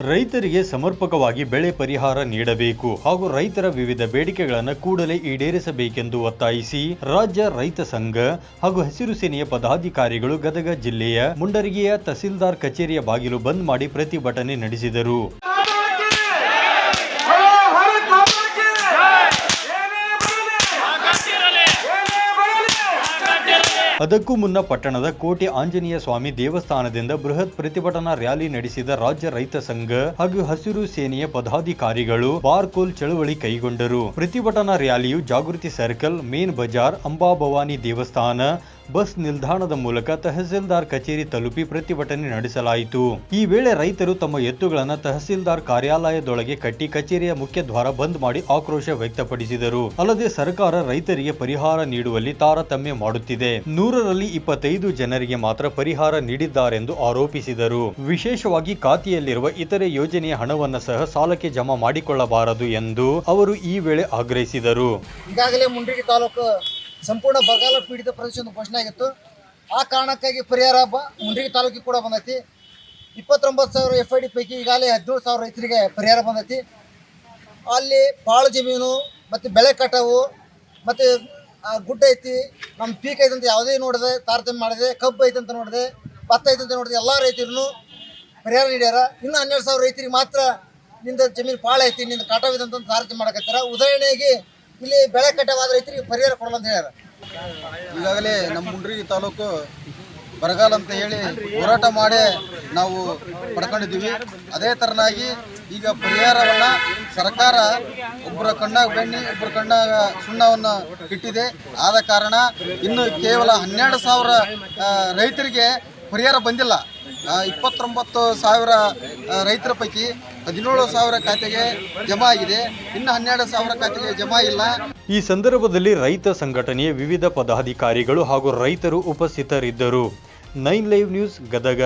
ರೈತರಿಗೆ ಸಮರ್ಪಕವಾಗಿ ಬೆಳೆ ಪರಿಹಾರ ನೀಡಬೇಕು ಹಾಗೂ ರೈತರ ವಿವಿಧ ಬೇಡಿಕೆಗಳನ್ನು ಕೂಡಲೇ ಈಡೇರಿಸಬೇಕೆಂದು ಒತ್ತಾಯಿಸಿ ರಾಜ್ಯ ರೈತ ಸಂಘ ಹಾಗೂ ಹಸಿರು ಸೇನೆಯ ಪದಾಧಿಕಾರಿಗಳು ಗದಗ ಜಿಲ್ಲೆಯ ಮುಂಡರಗಿಯ ತಹಸೀಲ್ದಾರ್ ಕಚೇರಿಯ ಬಾಗಿಲು ಬಂದ್ ಮಾಡಿ ಪ್ರತಿಭಟನೆ ನಡೆಸಿದರು. ಅದಕ್ಕೂ ಮುನ್ನ ಪಟ್ಟಣದ ಕೋಟೆ ಆಂಜನೇಯ ಸ್ವಾಮಿ ದೇವಸ್ಥಾನದಿಂದ ಬೃಹತ್ ಪ್ರತಿಭಟನಾ ರ್ಯಾಲಿ ನಡೆಸಿದ ರಾಜ್ಯ ರೈತ ಸಂಘ ಹಾಗೂ ಹಸಿರು ಸೇನೆಯ ಪದಾಧಿಕಾರಿಗಳು ಬಾರ್ಕೋಲ್ ಚಳವಳಿ ಕೈಗೊಂಡರು. ಪ್ರತಿಭಟನಾ ರ್ಯಾಲಿಯು ಜಾಗೃತಿ ಸರ್ಕಲ್, ಮೇನ್ ಬಜಾರ್, ಅಂಬಾಭವಾನಿ ದೇವಸ್ಥಾನ ಬಸ್ ನಿಲ್ದಾಣದ ಮೂಲಕ ತಹಸೀಲ್ದಾರ್ ಕಚೇರಿ ತಲುಪಿ ಪ್ರತಿಭಟನೆ ನಡೆಸಲಾಯಿತು. ಈ ವೇಳೆ ರೈತರು ತಮ್ಮ ಎತ್ತುಗಳನ್ನು ತಹಸೀಲ್ದಾರ್ ಕಾರ್ಯಾಲಯದೊಳಗೆ ಕಟ್ಟಿ ಕಚೇರಿಯ ಮುಖ್ಯ ದ್ವಾರ ಬಂದ್ ಮಾಡಿ ಆಕ್ರೋಶ ವ್ಯಕ್ತಪಡಿಸಿದರು. ಅಲ್ಲದೆ ಸರ್ಕಾರ ರೈತರಿಗೆ ಪರಿಹಾರ ನೀಡುವಲ್ಲಿ ತಾರತಮ್ಯ ಮಾಡುತ್ತಿದೆ. ನೂರರಲ್ಲಿ ಇಪ್ಪತ್ತೈದು ಜನರಿಗೆ ಮಾತ್ರ ಪರಿಹಾರ ನೀಡಿದ್ದಾರೆಂದು ಆರೋಪಿಸಿದರು. ವಿಶೇಷವಾಗಿ ಖಾತೆಯಲ್ಲಿರುವ ಇತರೆ ಯೋಜನೆಯ ಹಣವನ್ನು ಸಹ ಸಾಲಕ್ಕೆ ಜಮಾ ಮಾಡಿಕೊಳ್ಳಬಾರದು ಎಂದು ಅವರು ಈ ವೇಳೆ ಆಗ್ರಹಿಸಿದರು. ಈಗಾಗಲೇ ಮುಂಡ್ರಿಗಿ ತಾಲೂಕು ಸಂಪೂರ್ಣ ಬರಗಾಲ ಪೀಡಿತ ಪ್ರದೇಶ ಒಂದು ಘೋಷಣೆ ಆಗಿತ್ತು. ಆ ಕಾರಣಕ್ಕಾಗಿ ಪರಿಹಾರ ಹಬ್ಬ ಮುಂಡ್ರಿಗಿ ತಾಲೂಕಿಗೆ ಕೂಡ ಬಂದೈತಿ. ಇಪ್ಪತ್ತೊಂಬತ್ತು ಸಾವಿರ ಎಫ್ ಐ ಡಿ ಪೈಕಿ ಈಗಾಗಲೇ ಹದಿನೇಳು ಸಾವಿರ ರೈತರಿಗೆ ಪರಿಹಾರ ಬಂದೈತಿ. ಅಲ್ಲಿ ಪಾಳು ಜಮೀನು ಮತ್ತು ಬೆಳೆ ಕಟಾವು ಮತ್ತು ಗುಡ್ಡ ಐತಿ. ನಮ್ಮ ಪೀಕ್ ಐತಂತ ಯಾವುದೇ ನೋಡಿದೆ, ತಾರತಮ್ಯ ಮಾಡಿದೆ, ಕಬ್ಬು ಐತೆ ಅಂತ ನೋಡಿದೆ, ಭತ್ತ ಐತೆ ಅಂತ ನೋಡಿದೆ ಎಲ್ಲ ರೈತರು ಪರಿಹಾರ ನೀಡ್ಯಾರ. ಇನ್ನೂ ಹನ್ನೆರಡು ಸಾವಿರ ರೈತರಿಗೆ ಮಾತ್ರ ನಿಂದ ಜಮೀನು ಪಾಳು ಐತಿ, ನಿಂದ ಕಟಾವಿದೆ ಅಂತ ತಾರತಮ್ಯ ಮಾಡಕತ್ತಾರ ಉದಾಹರಣೆಗೆ ಇಲ್ಲಿ ಬೆಳೆ ಕಟ್ಟವಾದ ರೈತರಿಗೆ ಪರಿಹಾರ ಕೊಡಲ್ಲ ಅಂತ ಹೇಳ್ಯಾರ. ಈಗಾಗಲೇ ನಮ್ಮ ಮುಂಡ್ರಿ ತಾಲೂಕು ಬರಗಾಲ ಅಂತ ಹೇಳಿ ಹೋರಾಟ ಮಾಡಿ ನಾವು ಪಡ್ಕೊಂಡಿದ್ದೀವಿ. ಅದೇ ತರನಾಗಿ ಈಗ ಪರಿಹಾರವನ್ನು ಸರ್ಕಾರ ಒಬ್ಬರ ಕಣ್ಣಾಗ ಬೆಣ್ಣೆ ಒಬ್ಬರ ಕಣ್ಣಾಗ ಸುಣ್ಣವನ್ನು ಇಟ್ಟಿದೆ. ಆದ ಕಾರಣ ಇನ್ನು ಕೇವಲ ಹನ್ನೆರಡು ಸಾವಿರ ರೈತರಿಗೆ ಪರಿಹಾರ ಬಂದಿಲ್ಲ. ಇಪ್ಪತ್ತೊಂಬತ್ತು ಸಾವಿರ ರೈತರ ಪೈಕಿ ಹದಿನೇಳು ಸಾವಿರ ಖಾತೆಗೆ ಜಮಾ ಆಗಿದೆ. ಇನ್ನು ಹನ್ನೆರಡು ಸಾವಿರ ಖಾತೆಗೆ ಜಮಾ ಇಲ್ಲ. ಈ ಸಂದರ್ಭದಲ್ಲಿ ರೈತ ಸಂಘಟನೆಯ ವಿವಿಧ ಪದಾಧಿಕಾರಿಗಳು ಹಾಗೂ ರೈತರು ಉಪಸ್ಥಿತರಿದ್ದರು. Nine live news Gadag.